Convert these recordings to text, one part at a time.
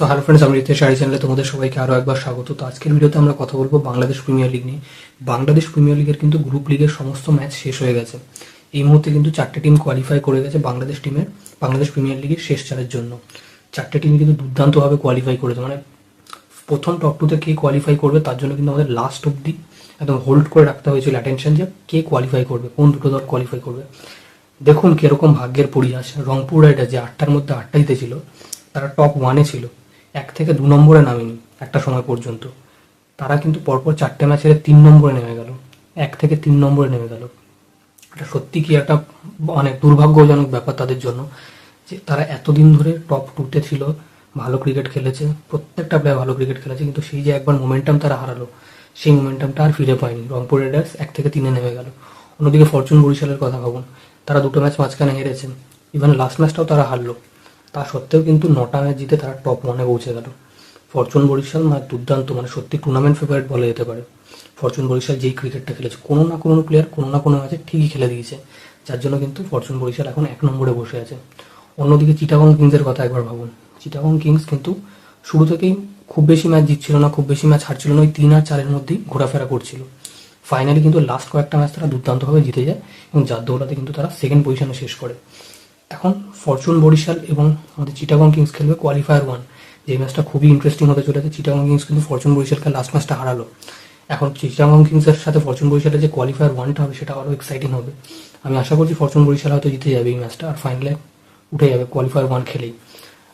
So hello friends আমি রিতেশ শাড়ি চ্যানেলে তোমাদের সবাইকে আরও একবার স্বাগত। তো আজকের ভিডিওতে আমরা কথা বলব বাংলাদেশ প্রিমিয়ার লিগ নিয়ে। বাংলাদেশ প্রিমিয়ার লিগের কিন্তু গ্রুপ লিগের সমস্ত ম্যাচ শেষ হয়ে গেছে। এই মুহূর্তে কিন্তু চারটে টিম কোয়ালিফাই করে গেছে বাংলাদেশ টিমের বাংলাদেশ প্রিমিয়ার লিগের শেষ চারের জন্য। চারটে টিম কিন্তু দুর্দান্তভাবে কোয়ালিফাই করেছে। মানে প্রথম টপ টুতে কে কোয়ালিফাই করবে তার জন্য কিন্তু আমাদের লাস্ট অব্দি একদম হোল্ড করে রাখতে হয়েছিল অ্যাটেনশন যে কে কোয়ালিফাই করবে, কোন দুটো দল কোয়ালিফাই করবে। দেখুন কীরকম ভাগ্যের পরিহাস। রংপুর রাইডার যে আটটার মধ্যে আটটাইতে ছিল, তারা টপ ওয়ানে ছিল। এক থেকে দু নম্বরে নামেনি একটা সময় পর্যন্ত। তারা কিন্তু পরপর চারটে ম্যাচের তিন নম্বরে নেমে গেল। এক থেকে তিন নম্বরে নেমে গেল। এটা সত্যি কি একটা অনেক দুর্ভাগ্যজনক ব্যাপার তাদের জন্য যে তারা এতদিন ধরে টপ টুতে ছিল, ভালো ক্রিকেট খেলেছে, প্রত্যেকটা প্লেয়ার ভালো ক্রিকেট খেলেছে, কিন্তু সেই যে একবার মোমেন্টাম তারা হারালো, সেই মোমেন্টামটা আর ফিরে পায়নি। রংপুর রাইডার্স এক থেকে তিনে নেমে গেল। অন্যদিকে ফরচুন বরিশালের কথা ভাবুন, তারা দুটো ম্যাচ মাঝখানে হেরেছে। ইভেন লাস্ট ম্যাচটাও তারা হারলো। তা সত্ত্বেও কিন্তু নটা ম্যাচ জিতে তারা টপ ওয়ানে পৌঁছে গেল। ফরচুন বরিশাল মানে দুর্দান্ত মানে সত্যি টুর্নামেন্ট ফেভারিট বলা যেতে পারে। ফরচুন বরিশাল যেই ক্রিকেটটা খেলেছে, কোনো না কোনো প্লেয়ার কোনো না কোনো ম্যাচে ঠিকই খেলে দিয়েছে। যার জন্য কিন্তু ফরচুন বরিশাল এখন এক নম্বরে বসে আছে। অন্যদিকে চিটাগং কিংসের কথা একবার ভাবুন। চিটাগং কিংস কিন্তু শুরু থেকেই খুব বেশি ম্যাচ জিতছিল না, খুব বেশি ম্যাচ হারছিল না, ওই তিন আর চারের মধ্যেই ঘোরাফেরা করছিল। ফাইনালি কিন্তু লাস্ট কয়েকটা ম্যাচ তারা দুর্দান্তভাবে জিতে যায় এবং যার দৌড়াতে কিন্তু তারা সেকেন্ড পজিশনে শেষ করে। এখন ফরচুন, বরিশাল এবং আমাদের চিটাগং কিংস খেলবে কোয়ালিফায়ার ওয়ান যে ম্যাচটা খুবই ইন্টারেস্টিং হতে চলেছে, চিটাগং কিংস কিন্তু ফরচুন বরিশালকে লাস্ট ম্যাচটা হারালো। এখন চিটাগং কিংসের সাথে ফরচুন, বরিশালের যে কোয়ালিফায়ার ওয়ানটা হবে, সেটা আরও এক্সাইটিং হবে। আমি আশা করছি ফরচুন, বরিশাল হয়তো জিতে যাবে এই ম্যাচটা, আর ফাইনালে উঠে যাবে কোয়ালিফায়ার ওয়ান খেলেই।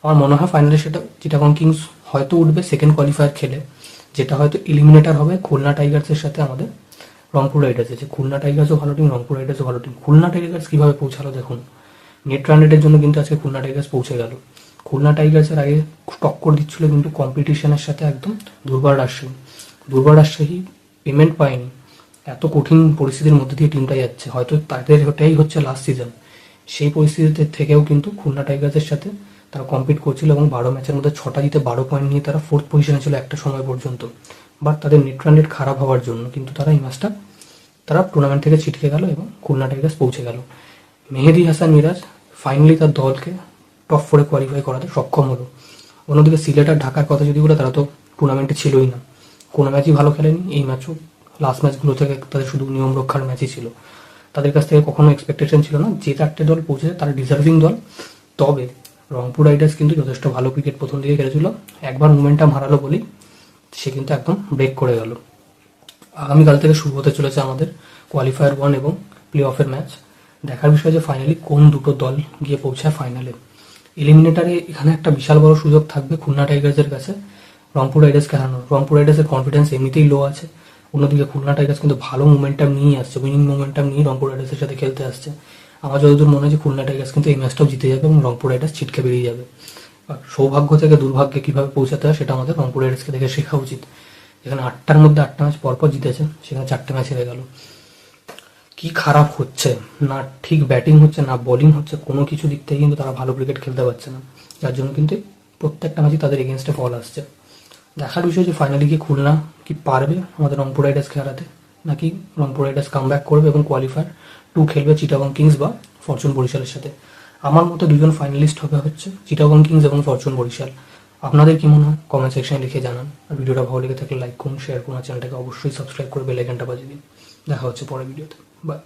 আমার মনে হয় ফাইনালে সেটা চিটাগং কিংস হয়তো উঠবে সেকেন্ড কোয়ালিফায়ার খেলে, যেটা হয়তো ইলিমিনেটার হবে খুলনা টাইগার্সের সাথে আমাদের রংপুর রাইডার্স আছে খুলনা টাইগার্সও ভালো টিম রংপুর রাইডার্সও ভালো টিম খুলনা টাইগার্স কীভাবে পৌঁছালো দেখুন। নেট রান রেটের জন্য কিন্তু আজকে খুলনা টাইগার্স পৌঁছে গেল। খুলনা টাইগার্সের আগে টক্কর দিচ্ছিল কিন্তু কম্পিটিশনের সাথে একদম দুর্বার রাজশাহী। দুর্বার রাজশাহী পেমেন্ট পায়নি। এত কঠিন পরিস্থিতির মধ্যে দিয়ে টিমটা যাচ্ছে। হয়তো তাদের ওটাই হচ্ছে লাস্ট সিজন সেই পরিস্থিতিতে থেকেও কিন্তু খুলনা টাইগার্সের সাথে তারা কম্পিট করছিল এবং বারো ম্যাচের মধ্যে ছটা জিতে বারো পয়েন্ট নিয়ে তারা ফোর্থ পজিশনে ছিল একটা সময় পর্যন্ত। বাট তাদের নেট রান রেট খারাপ হওয়ার জন্য কিন্তু তারা এই ম্যাচটা তারা টুর্নামেন্ট থেকে ছিটকে গেল এবং খুলনা টাইগার্স পৌঁছে গেল। মেহেদি হাসান মিরাজ ফাইনালি তার দলকে টপ ফোরে কোয়ালিফাই করাতে সক্ষম হলো। অন্যদিকে সিলেট আর ঢাকার কথা যদি বলে, তারা তো টুর্নামেন্টে ছিলই না। কোনো ম্যাচই ভালো খেলেনি, এই ম্যাচও লাস্ট ম্যাচগুলো থেকে তাদের শুধু নিয়ম রক্ষার ম্যাচই ছিল। তাদের কাছ থেকে কখনো এক্সপেকটেশন ছিল না। যে চারটে দল পৌঁছেছে, তারা ডিজার্ভিং দল। তবে রংপুর রাইডার্স কিন্তু যথেষ্ট ভালো ক্রিকেট প্রথম দিকে খেলেছিল। একবার মোমেন্টাম হারালো বলেই সে কিন্তু একদম ব্রেক করে গেল। আগামীকাল থেকে শুরু হতে চলেছে আমাদের কোয়ালিফায়ার ওয়ান এবং প্লে অফের ম্যাচ দেখার বিষয় যে ফাইনালি কোন দুটো দল গিয়ে পৌঁছায় ফাইনালে এলিমিনেটারে এখানে একটা বিশাল বড় সুযোগ থাকবে খুলনা টাইগার্সের কাছে, রংপুর রাইডার্সকে হারানোর রংপুর রাইডার্সের কনফিডেন্স এমনিতেই লো আছে। অন্যদিকে খুলনা টাইগার্স কিন্তু ভালো মোমেন্টাম নিয়েই আসছে উইনিং মোমেন্টাম নিয়ে রংপুর রাইডার্সের সাথে খেলতে আসছে। আমার যতদূর মনে হয় খুলনা টাইগার্স কিন্তু এই ম্যাচটাও জিতে যাবে এবং রংপুর রাইডার্স ছিটকে বেরিয়ে যাবে। সৌভাগ্য থেকে দুর্ভাগ্যে কীভাবে পৌঁছাতে হয় সেটা আমাদের রংপুর রাইডার্সকে দেখে শেখা উচিত। যেখানে আটটার মধ্যে আটটা ম্যাচ পরপর জিতেছে, সেখানে চারটে ম্যাচ হেরে গেল। কি খারাপ হচ্ছে? না ঠিক ব্যাটিং হচ্ছে, না বোলিং হচ্ছে, কোনো কিছু দিক থেকে কিন্তু তারা ভালো ক্রিকেট খেলতে পারছে না। যার জন্য কিন্তু প্রত্যেকটা ম্যাচই তাদের এগেনস্টে ফল আসছে। দেখার বিষয় যে ফাইনালি কি খুলনা কি পারবে আমাদের রংপুর রাইডার্সকে হারাতে? নাকি রংপুর রাইডার্স কাম ব্যাক করবে এবং কোয়ালিফায়ার টু খেলবে চিটাগং কিংস বা ফরচুন বরিশালের সাথে? আমার মতে দুজন ফাইনালিস্ট হবে হচ্ছে চিটাগং কিংস এবং ফরচুন বরিশাল। আপনাদের কি মনে হয়? কমেন্ট সেকশনে লিখে জানান। আর ভিডিওটা ভালো লেগে থাকলে লাইক করুন শেয়ার করুন চ্যানেলটাকে অবশ্যই সাবস্ক্রাইব করে বেল আইকনটা বাজিয়ে দিন। দেখা হচ্ছে পরের ভিডিওতে। but